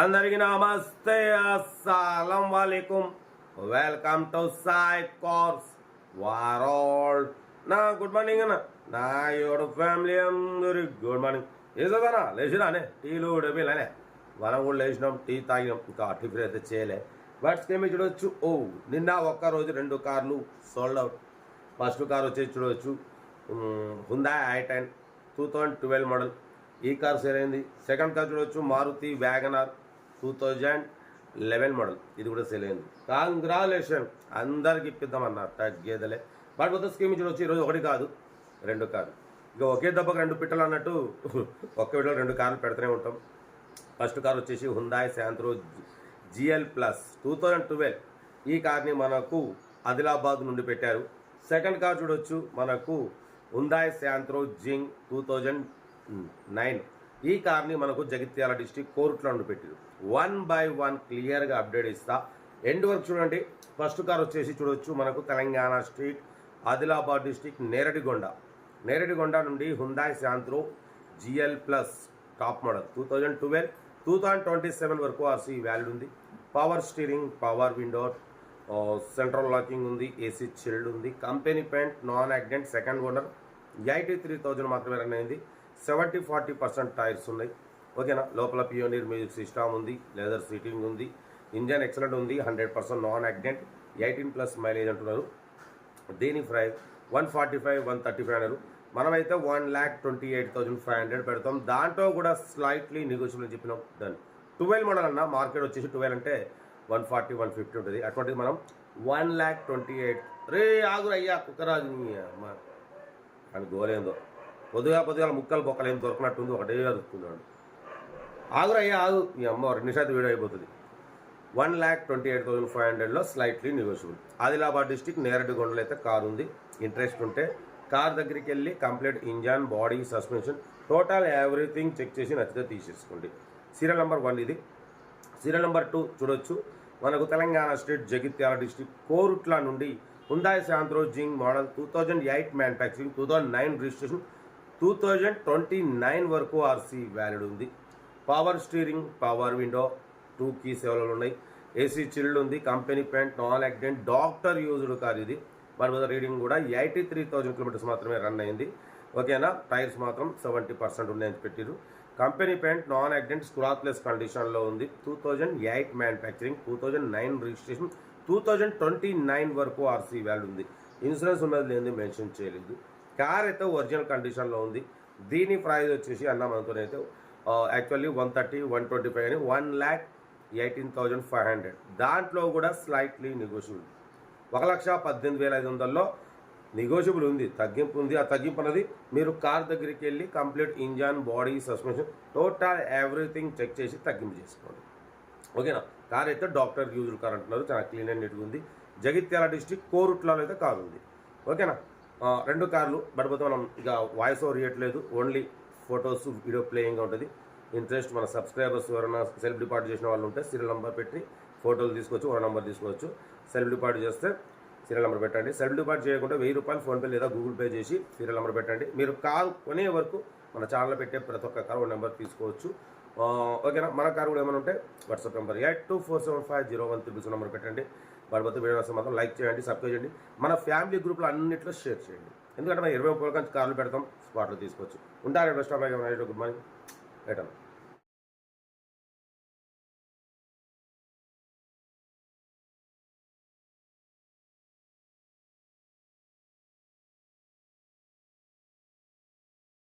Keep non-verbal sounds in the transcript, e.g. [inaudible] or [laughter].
అందరికి నమస్తే. అస్సలం వాలేకుం. Welcome to Sai course world నా గుడ్ మార్నింగ్ అన్న. నా యోడ ఫ్యామిలీ అందరి గుడ్ మార్నింగ్. ఏదోనా లేచిరానే టీలు డబ్బీలనే మనం కూడా లేచినాం టీ తాగినాం. ఇంకా టిఫిన్ అయితే చేయలే. బట్ ఏమి చూడవచ్చు ఓ నిన్న ఒక్క రోజు రెండు కార్లు సోల్డ్ అవుట్ ఫస్ట్ కార్ వచ్చేసి చూడవచ్చు Hyundai I ten two thousand twelve model ఈ కార్ సేల్ అయింది. సెకండ్ కార్ చూడవచ్చు Maruti Wagon R two thousand eleven model. ఇది కూడా సేల్ అయింది. కాంగ్రాలేషన్ అందరికి ఇప్పిద్దామన్నారు తగ్గేదలే. బట్ కొత్త స్కీమ్ చూడవచ్చు ఈరోజు ఒకటి కాదు రెండు కాదు. ఇక ఒకే దెబ్బకు రెండు పిట్టలు అన్నట్టు [laughs] ఒక్క వీడియో రెండు కార్లు పెడుతూనే ఉంటాం. ఫస్ట్ కార్ వచ్చేసి Hyundai Santro GL plus two thousand twelve ఈ కార్ని మనకు ఆదిలాబాద్ నుండి పెట్టారు. సెకండ్ కార్ చూడొచ్చు మనకు హుందాయ్ శాంత్రో జింగ్ టూ థౌజండ్ నైన్ ఈ కార్ని మనకు జగిత్యాల డిస్టిక్ కోర్టులో నుండి పెట్టారు. వన్ బై వన్ క్లియర్గా అప్డేట్ ఇస్తా. ఎండ్ వరకు చూడండి. ఫస్ట్ కార్ వచ్చేసి చూడొచ్చు మనకు తెలంగాణ స్ట్రీట్ ఆదిలాబాద్ డిస్టిక్ నేరడిగొండ. నేరడిగొండ నుండి Hyundai Santro GL plus top model. Two thousand twelve two thousand twenty seven వరకు ఆర్సీ వ్యాలిడ్ ఉంది. Power steering power window central locking ఉంది ఏసీ చిల్డ్ ఉంది. Company paint non accident second owner. Eighty three thousand మాత్రమే run అయింది. Seventy forty percent tyres ఉన్నాయి. ఓకేనా? లోపల Pioneer music system ఉంది లెదర్ సీటింగ్ ఉంది ఇంజన్ ఎక్సలెంట్ ఉంది hundred percent non accident eighteen plus mileage అంటున్నారు. దీని price one forty five one thirty five అన్నారు. మనమైతే one lakh twenty eight thousand five hundred పెడతాం. దాంట్లో కూడా స్లైట్లీ నెగోషియబుల్ చెప్పినాం. దాన్ని ట్వెల్వ్ మోడల్ అన్న మార్కెట్ వచ్చేసి ట్వెల్వ్ అంటే వన్ ఫార్టీ వన్ ఫిఫ్టీ ఉంటుంది. అటువంటిది మనం వన్ ల్యాక్ ట్వంటీ ఎయిట్ రే ఆగురు అయ్యా కుక్కరాజు అమ్మ. అని గోలేందో. పొద్దుగా పొద్దుగా ముక్కలు బొక్కలు ఏం దొరకనట్టుంది ఒకటే అరుస్తున్నాడు. ఆగురయ్యా ఆగు. మీ అమ్మ రెండు నిమిషాలు వీడియో అయిపోతుంది. One lakh twenty eight thousand five హండ్రెడ్లో స్లైట్లీ నెగోషియబుల్ ఆదిలాబాద్ డిస్టిక్ నేరడిగొండలో అయితే కార్ ఉంది. ఇంట్రెస్ట్ ఉంటే కార్ దగ్గరికి వెళ్ళి complete engine body suspension total everything check చేసి నచ్చితే తీసేసుకోండి. సీరియల్ నెంబర్ వన్ ఇది. సీరియల్ నెంబర్ టూ చూడొచ్చు. మనకు తెలంగాణ స్టేట్ జగిత్యాల డిస్టిక్ కోరుట్ల నుండి Hyundai Santro Xing model two thousand eight manufacturing two thousand nine registration two thousand twenty nine వరకు RC valid ఉంది. Power steering power window two key సేవలు ఉన్నాయి. AC chilled ఉంది company paint non accident doctor used car ఇది. మరి మీద reading కూడా eighty three thousand kilometres మాత్రమే రన్ అయింది. ఓకేనా? టైర్స్ మాత్రం సెవెంటీ పర్సెంట్ ఉన్నాయని పెట్టారు company paint non accident scratchless కండిషన్లో ఉంది. Two thousand eight manufacturing two thousand nine registration two thousand twenty nine వరకు ఆర్సీ వాల్యూ ఉంది. ఇన్సూరెన్స్ ఉన్నది లేని మెన్షన్ చేయలేదు. కార్ అయితే ఒరిజినల్ కండిషన్లో ఉంది. దీని ప్రైస్ వచ్చేసి అన్న మనతోనైతే actually one thirty one twenty five అని one lakh eighteen thousand five hundred దాంట్లో కూడా స్లైట్లీ నెగోషియబుల్ ఒక లక్ష పద్దెనిమిది వేల ఐదు వందల్లో నెగోషియబుల్ ఉంది. తగ్గింపు ఉంది. ఆ తగ్గింపు అనేది మీరు కార్ దగ్గరికి వెళ్ళి complete engine body suspension total everything check చేసి తగ్గింపు చేసుకోండి. ఓకేనా? కార్ అయితే డాక్టర్ యూజ్డ్ కార్ అంటున్నారు. చాలా క్లీన్ అండ్ నీట్గా ఉంది. జగిత్యాల డిస్టిక్ కోరుట్లలో అయితే కారు ఉంది. ఓకేనా? రెండు కార్లు బట్ మనం ఇక వాయిస్ ఓవర్ ఇవ్వట్లేదు ఓన్లీ ఫొటోస్ వీడియో ప్లేయింగ్ ఉంటుంది. ఇంట్రెస్ట్ మన సబ్స్క్రైబర్స్ ఎవరైనా సెల్ఫ్ డిపాజిట్ చేసిన వాళ్ళు ఉంటే సీరియల్ నెంబర్ పెట్టి ఫోటోలు తీసుకోవచ్చు ఒక నెంబర్ తీసుకోవచ్చు. సెల్ఫ్ డిపార్ట్ చేస్తే సీరియల్ నెంబర్ పెట్టండి. సెల్ఫ్ డిపాజిట్ చేయకుండా వెయ్యి రూపాయలు ఫోన్పే లేదా గూగుల్ పే చేసి సీరియల్ నెంబర్ పెట్టండి. మీరు కాల్ కొనే వరకు మన ఛానల్లో పెట్టే ప్రతి ఒక్క కార్ ఒక నెంబర్ తీసుకోవచ్చు. ఓకేనా? మన కార్ కూడా ఏమైనా ఉంటే WhatsApp number eight two four seven five zero one triples number పెట్టండి. వాడిపోతే వీడియో మాత్రం లైక్ చేయండి సబ్స్క్రైబ్ చేయండి. మన ఫ్యామిలీ గ్రూప్లో అన్నింటిలో షేర్ చేయండి. ఎందుకంటే మనం ఇరవై ముప్పై కార్లు పెడతాం స్పాట్లో తీసుకోవచ్చు. ఉంటారు best of good morning. Right